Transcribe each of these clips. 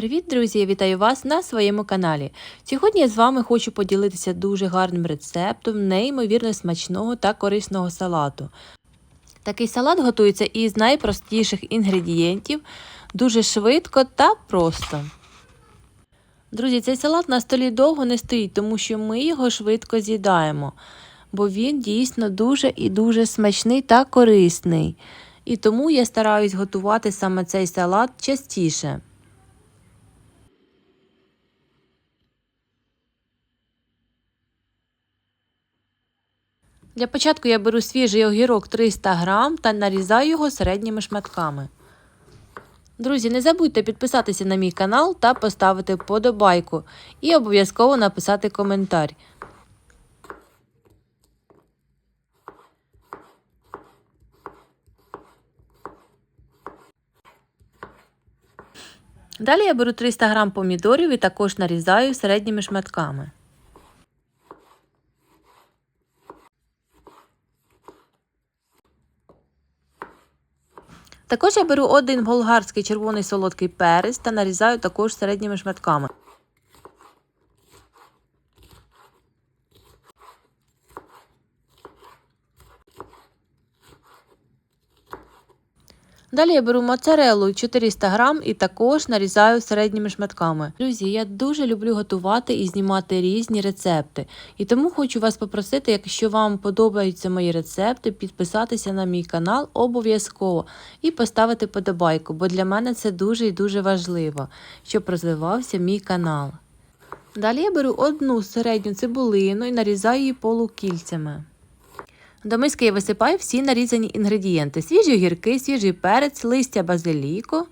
Привіт, друзі! Я вітаю вас на своєму каналі. Сьогодні я з вами хочу поділитися дуже гарним рецептом неймовірно смачного та корисного салату. Такий салат готується із найпростіших інгредієнтів, дуже швидко та просто. Друзі, цей салат на столі довго не стоїть, тому що ми його швидко з'їдаємо, бо він дійсно дуже і дуже смачний та корисний. І тому я стараюсь готувати саме цей салат частіше. Для початку я беру свіжий огірок 300 г та нарізаю його середніми шматками. Друзі, не забудьте підписатися на мій канал та поставити вподобайку і обов'язково написати коментар. Далі я беру 300 г помідорів і також нарізаю середніми шматками. Також я беру один болгарський червоний солодкий перець та нарізаю також середніми шматками. Далі я беру моцарелу 400 грам і також нарізаю середніми шматками. Друзі, я дуже люблю готувати і знімати різні рецепти. І тому хочу вас попросити, якщо вам подобаються мої рецепти, підписатися на мій канал обов'язково і поставити подобайку, бо для мене це дуже і дуже важливо, щоб розвивався мій канал. Далі я беру одну середню цибулину і нарізаю її полукільцями. До миски я висипаю всі нарізані інгредієнти: свіжі огірки, свіжий перець, листя базиліку.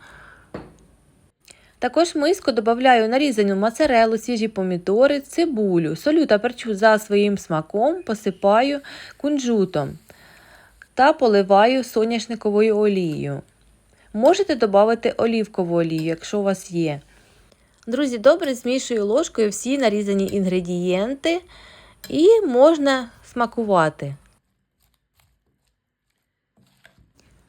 Також в миску додаю нарізану моцарелу, свіжі помідори, цибулю, солю та перчу за своїм смаком, посипаю кунжутом та поливаю соняшниковою олією. Можете додати олівкову олію, якщо у вас є. Друзі, добре змішую ложкою всі нарізані інгредієнти і можна смакувати.